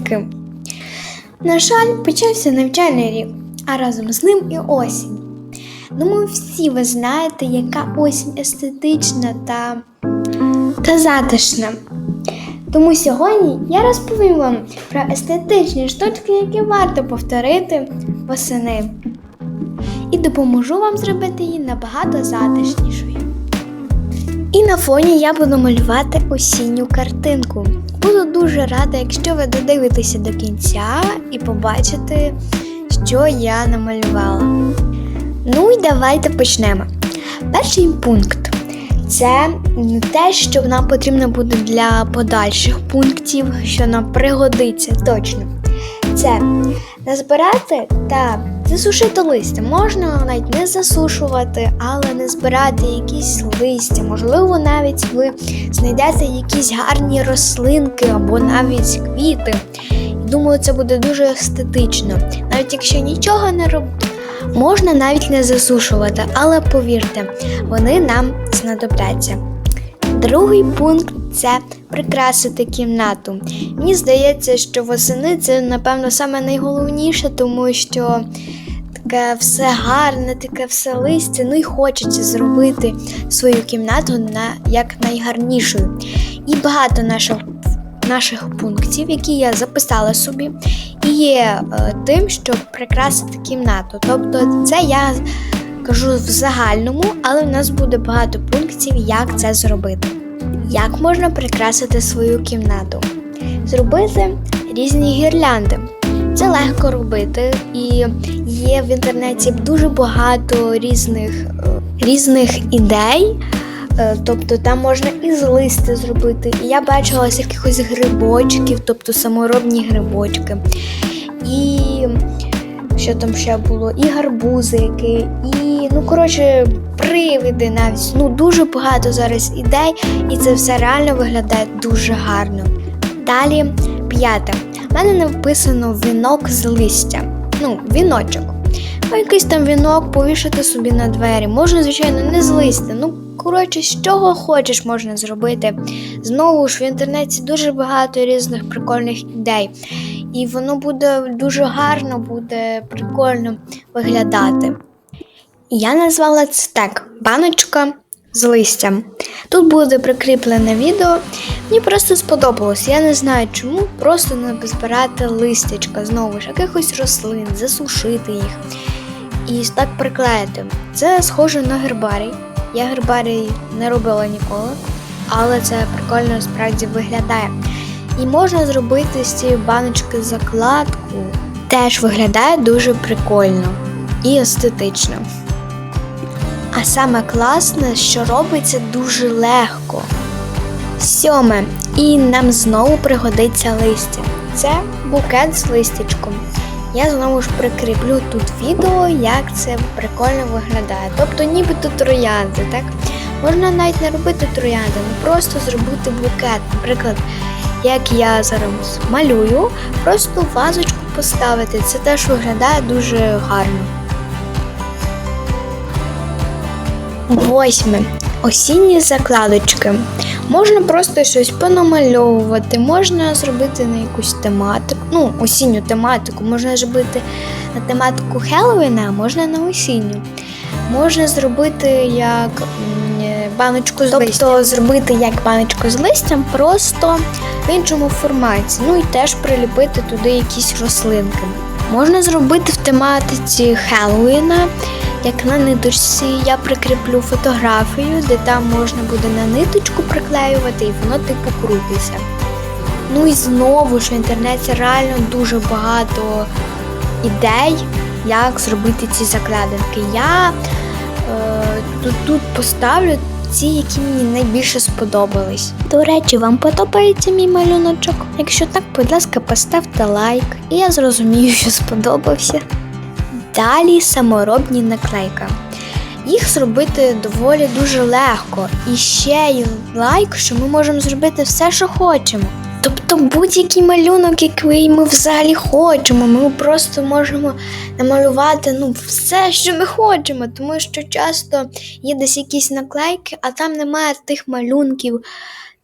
Всім! На жаль, почався навчальний рік, а разом з ним і осінь. Думаю, всі ви знаєте, яка осінь естетична та, та затишна. Тому сьогодні я розповім вам про естетичні штучки, які варто повторити восени. І допоможу вам зробити її набагато затишнішою. І на фоні я буду малювати осінню картинку. Буду дуже рада, якщо ви додивитеся до кінця і побачите, що я намалювала. Ну і давайте почнемо. Перший пункт це те, що нам потрібно буде для подальших пунктів, що нам пригодиться точно. Це назбирати та засушити листя. Можна навіть не засушувати, але не збирати якісь листя. Можливо, навіть ви знайдете якісь гарні рослинки або навіть квіти. Думаю, це буде дуже естетично. Навіть якщо нічого не робити, можна навіть не засушувати, але повірте, вони нам знадобляться. Другий пункт це прикрасити кімнату. Мені здається, що восени це, напевно, саме найголовніше, тому що таке все гарне, таке все листя. Ну і хочеться зробити свою кімнату на як найгарнішою. І багато наших, наших пунктів, які я записала собі, і є е, тим, щоб прикрасити кімнату. Тобто, це я кажу в загальному, але в нас буде багато пунктів, як це зробити. Як можна прикрасити свою кімнату? Зробити різні гірлянди. Це легко робити, і є в інтернеті дуже багато різних, е, різних ідей. Е, Тобто там можна і з листя зробити. І я бачила з якихось грибочків, тобто саморобні грибочки. І що там ще було? І гарбузики, і, ну, коротше, привиди навіть. Ну, дуже багато зараз ідей, і це все реально виглядає дуже гарно. Далі п'яте. У мене написано вінок з листя. Ну, віночок. Ну, якийсь там вінок повішати собі на двері. Можна, звичайно, не з листя. Ну, коротше, з чого хочеш можна зробити. Знову ж в інтернеті дуже багато різних прикольних ідей. І воно буде дуже гарно, буде прикольно виглядати. Я назвала це так: баночка з листям. Тут буде прикріплене відео. Мені просто сподобалось. Я не знаю чому, просто не збирати листячка, знову ж якихось рослин, засушити їх і так приклеїти. Це схоже на гербарій. Я гербарій не робила ніколи, але це прикольно справді виглядає. І можна зробити з цієї баночки закладку. Теж виглядає дуже прикольно і естетично. А саме класне, що робиться дуже легко. Сьоме. І нам знову пригодиться листя. Це букет з листячком. Я знову ж прикріплю тут відео, як це прикольно виглядає. Тобто нібито троянди, так? Можна навіть не робити троянди, ну просто зробити букет. Наприклад, як я зараз малюю, просто вазочку поставити. Це теж виглядає дуже гарно. Восьме. Осінні закладочки. Можна просто щось понамальовувати, можна зробити на якусь тематику, ну, осінню тематику, можна зробити на тематику Хеллоуіна, а можна на осінню. Можна зробити як е, баночку з листям. Тобто зробити як баночку з листям, просто в іншому форматі. Ну і теж приліпити туди якісь рослинки. Можна зробити в тематиці Хеллоуіна, як на ниточці я прикріплю фотографію, де там можна буде на ниточку приклеювати, і воно типу крутиться. Ну і знову ж в інтернеті реально дуже багато ідей, як зробити ці закладинки. Я е, тут, тут поставлю ті, які мені найбільше сподобались. До речі, вам подобається мій малюночок? Якщо так, будь ласка, поставте лайк, і я зрозумію, що сподобався. Далі саморобні наклейка. Їх зробити доволі дуже легко. І ще й лайк, що ми можемо зробити все, що хочемо. Тобто будь-який малюнок, який ми взагалі хочемо, ми просто можемо намалювати ну, все, що ми хочемо, тому що часто є десь якісь наклейки, а там немає тих малюнків,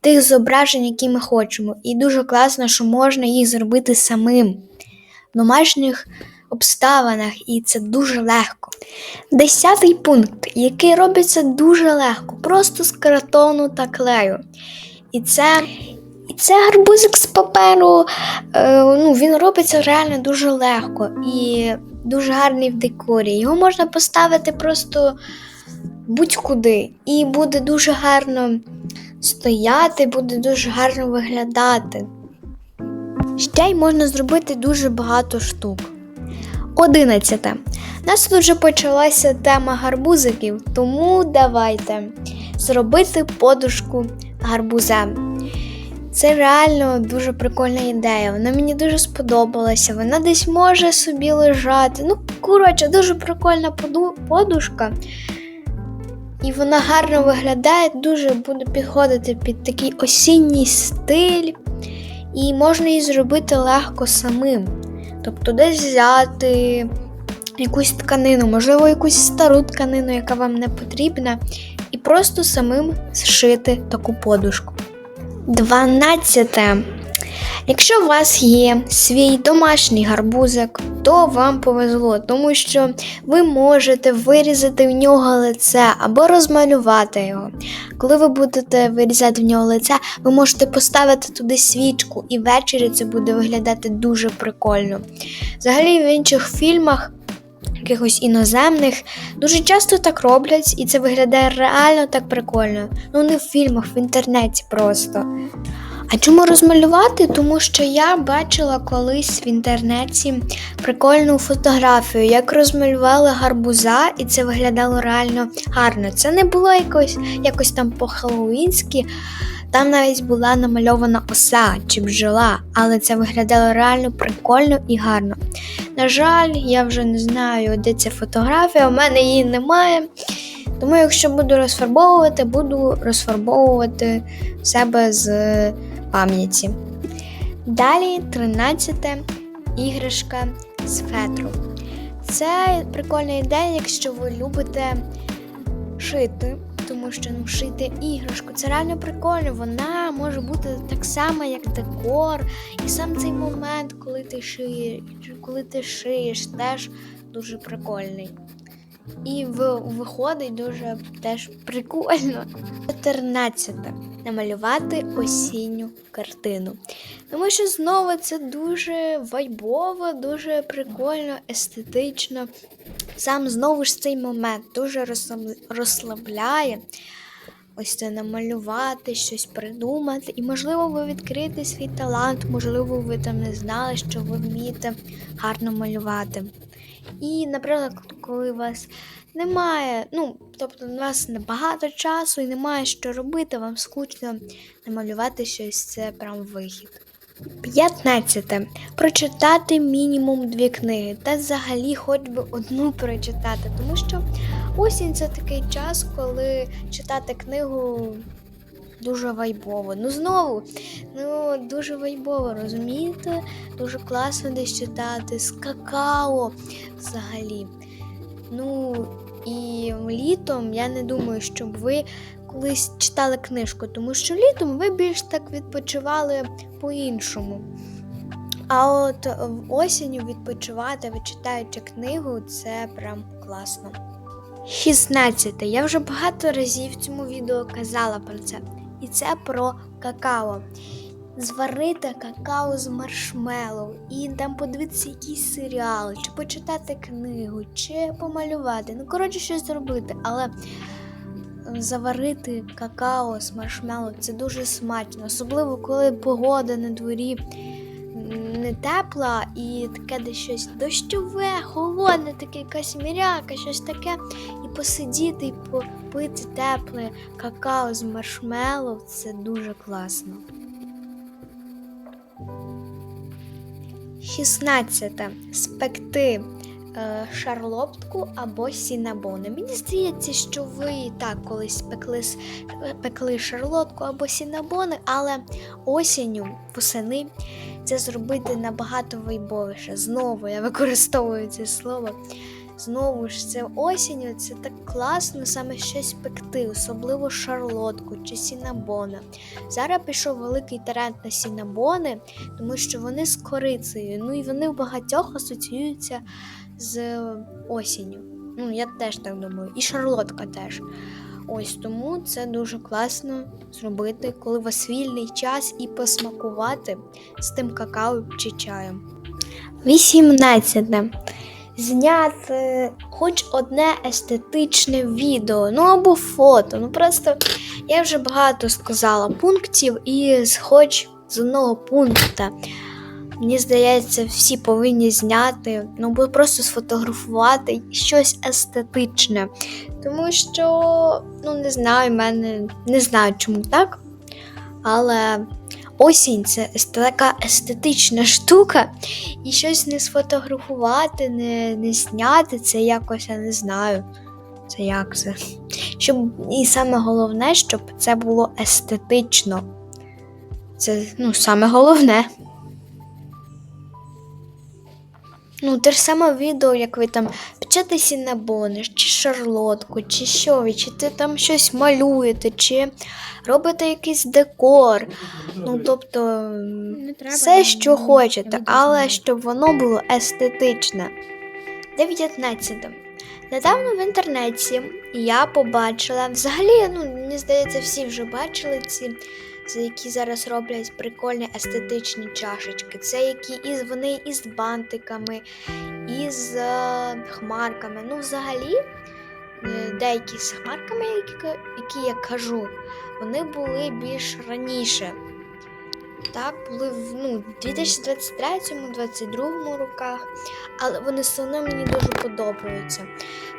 тих зображень, які ми хочемо. І дуже класно, що можна їх зробити самим в домашніх обставинах, і це дуже легко. Десятий пункт, який робиться дуже легко, просто з картону та клею. І це, це гарбузик з паперу. Е, ну, він робиться реально дуже легко і дуже гарний в декорі. Його можна поставити просто будь-куди. І буде дуже гарно стояти, буде дуже гарно виглядати. Ще й можна зробити дуже багато штук. Одинадцяте. У нас тут вже почалася тема гарбузиків, тому давайте зробити подушку гарбуза. Це реально дуже прикольна ідея. Вона мені дуже сподобалася. Вона десь може собі лежати. Ну, коротше, дуже прикольна подушка. І вона гарно виглядає, дуже буде підходити під такий осінній стиль. І можна її зробити легко самим. Тобто десь взяти якусь тканину, можливо, якусь стару тканину, яка вам не потрібна, і просто самим зшити таку подушку. 12. Якщо у вас є свій домашній гарбузик, то вам повезло, тому що ви можете вирізати в нього лице або розмалювати його. Коли ви будете вирізати в нього лице, ви можете поставити туди свічку, і ввечері це буде виглядати дуже прикольно. Взагалі в інших фільмах. Якихось іноземних дуже часто так роблять, і це виглядає реально так прикольно. Ну не в фільмах, в інтернеті просто. А чому розмалювати? Тому що я бачила колись в інтернеті прикольну фотографію, як розмалювали гарбуза, і це виглядало реально гарно. Це не було якось, якось там по-хеллоуінськи, там навіть була намальована оса чи бджола, але це виглядало реально прикольно і гарно. На жаль, я вже не знаю, де ця фотографія, у мене її немає. Тому, якщо буду розфарбовувати, буду розфарбовувати себе з пам'яті. Далі 13 іграшка з фетру. Це прикольна ідея, якщо ви любите шити, тому що ну, шити іграшку це реально прикольно. Вона може бути так само, як декор. І сам цей момент, коли ти шиєш, коли ти шиєш, теж дуже прикольний. І виходить дуже теж прикольно. 14. Намалювати осінню картину. Тому що знову це дуже вайбово, дуже прикольно, естетично. Сам знову ж цей момент дуже розслабляє. Ось це намалювати, щось придумати. І, можливо, ви відкриєте свій талант, можливо, ви там не знали, що ви вмієте гарно малювати. І, наприклад, коли у вас немає, ну, тобто у вас небагато часу і немає що робити, вам скучно намалювати щось, це прям вихід. 15. Прочитати мінімум дві книги та взагалі хоч би одну прочитати, тому що осінь це такий час, коли читати книгу дуже вайбово. Ну знову, ну дуже вайбово, розумієте? Дуже класно десь читати з какао взагалі. Ну і літом я не думаю, щоб ви колись читали книжку, тому що літом ви більш так відпочивали по-іншому. А от в осінню відпочивати, ви читаючи книгу, це прям класно. 16. Я вже багато разів в цьому відео казала про це. І це про какао. Зварити какао з маршмеллоу і там подивитися якийсь серіал, чи почитати книгу, чи помалювати. Ну, коротше, щось зробити. Але заварити какао з маршмеллоу це дуже смачно, особливо коли погода на дворі не тепла і таке десь щось дощове, холодне, таке якась міряка, щось таке. І посидіти і попити тепле какао з маршмеллоу це дуже класно. 16. Спекти е, шарлотку або сінабони. Мені здається, що ви так колись пекли, пекли шарлотку або сінабони, але осінню, восени це зробити набагато вайбовіше. Знову я використовую це слово. Знову ж це осінню, це так класно саме щось пекти, особливо шарлотку чи сінабона. Зараз пішов великий тренд на сінабони, тому що вони з корицею. Ну і вони в багатьох асоціюються з осінню. Ну, я теж так думаю, і шарлотка теж. Ось тому це дуже класно зробити, коли у вас вільний час і посмакувати з тим какао чи чаєм. 18. Зняти хоч одне естетичне відео, ну або фото. Ну просто я вже багато сказала пунктів, і хоч з одного пункту. Мені здається, всі повинні зняти, ну або просто сфотографувати щось естетичне. Тому що, ну не знаю, в мене не знаю, чому так. Але осінь це така естетична штука, і щось не сфотографувати, не, не зняти, це якось я не знаю. Це як це. Щоб, і саме головне, щоб це було естетично. Це ну, саме головне. Ну, те ж саме відео, як ви там печете сінабони, чи шарлотку, чи що ви, чи ти там щось малюєте, чи робите якийсь декор. Ну, тобто, все, що хочете, але щоб воно було естетичне. 19. Недавно в інтернеті я побачила, взагалі, ну, мені здається, всі вже бачили ці, за які зараз роблять прикольні естетичні чашечки. Це які із вони із бантиками, із е, хмарками. Ну, взагалі, е, деякі з хмарками, які, які я кажу, вони були більш раніше. Так, були в ну, 2023-2022 роках, але вони все одно мені дуже подобаються.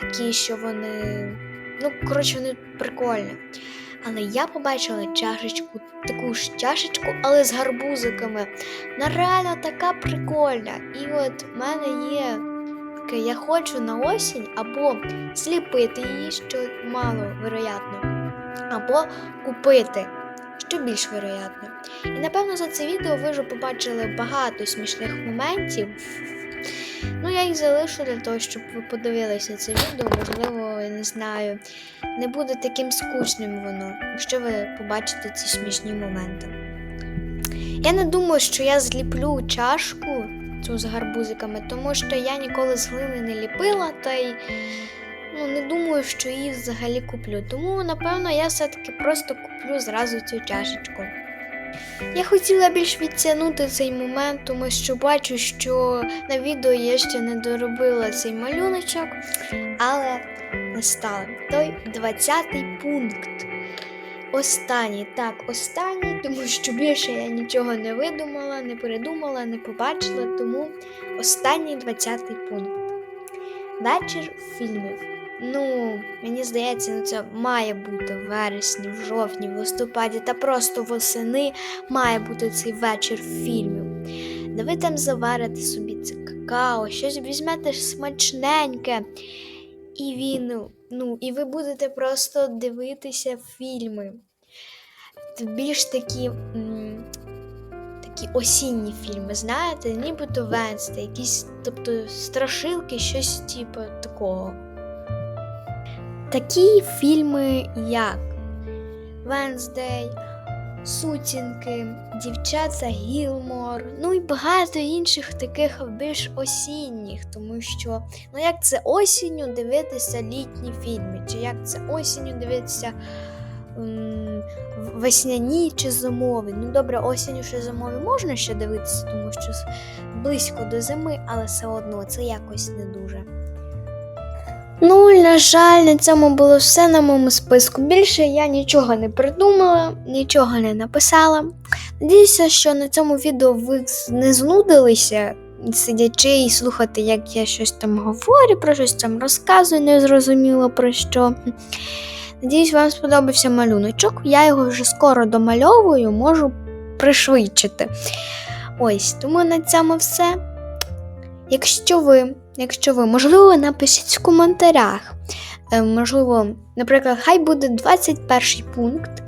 Такі, що вони. Ну, коротше, вони прикольні. Але я побачила чашечку, таку ж чашечку, але з гарбузиками. Вона реально така прикольна. І от в мене є таке, я хочу на осінь або зліпити її, що мало вероятно, або купити, що більш вероятно. І напевно за це відео ви вже побачили багато смішних моментів. Ну, я їх залишу для того, щоб ви подивилися це відео. Можливо, я не знаю, не буде таким скучним воно, якщо ви побачите ці смішні моменти. Я не думаю, що я зліплю чашку цю з гарбузиками, тому що я ніколи з глини не ліпила, та й ну, не думаю, що її взагалі куплю. Тому, напевно, я все-таки просто куплю зразу цю чашечку. Я хотіла більш відтягнути цей момент, тому що бачу, що на відео я ще не доробила цей малюночок, але не стала. Той 20-й пункт. Останній, так, останній, тому що більше я нічого не видумала, не придумала, не побачила, тому останній 20-й пункт. Вечір фільмів. Ну, мені здається, ну це має бути в вересні, в жовтні, в листопаді та просто восени має бути цей вечір фільмів. Де ви там заварите собі це какао, щось візьмете смачненьке. І він, ну, і ви будете просто дивитися фільми. Більш такі, м, такі осінні фільми, знаєте, нібито Венсте, якісь, тобто страшилки, щось типу такого. Такі фільми, як Венздей, Сутінки, Дівчата Гілмор, ну і багато інших таких більш осінніх, тому що ну як це осінню дивитися літні фільми, чи як це осінню дивитися весняні чи зимові. Ну добре, осінню чи зимові можна ще дивитися, тому що близько до зими, але все одно це якось не дуже. Ну, на жаль, на цьому було все на моєму списку. Більше я нічого не придумала, нічого не написала. Надіюся, що на цьому відео ви не знудилися, сидячи і слухати, як я щось там говорю, про щось там розказую, не зрозуміло про що. Надіюсь, вам сподобався малюночок. Я його вже скоро домальовую, можу пришвидшити. Ось, тому на цьому все. Якщо ви, якщо ви, можливо, напишіть в коментарях. Е, можливо, наприклад, хай буде 21 пункт,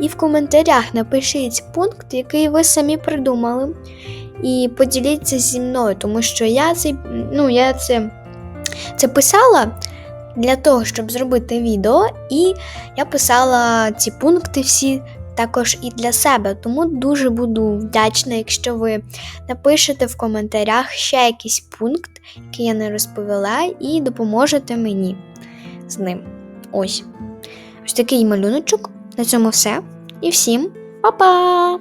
і в коментарях напишіть пункт, який ви самі придумали, і поділіться зі мною, тому що я цей, ну, я це це писала для того, щоб зробити відео, і я писала ці пункти всі також і для себе. Тому дуже буду вдячна, якщо ви напишете в коментарях ще якийсь пункт, який я не розповіла, і допоможете мені з ним. Ось. Ось такий малюночок. На цьому все. І всім па-па!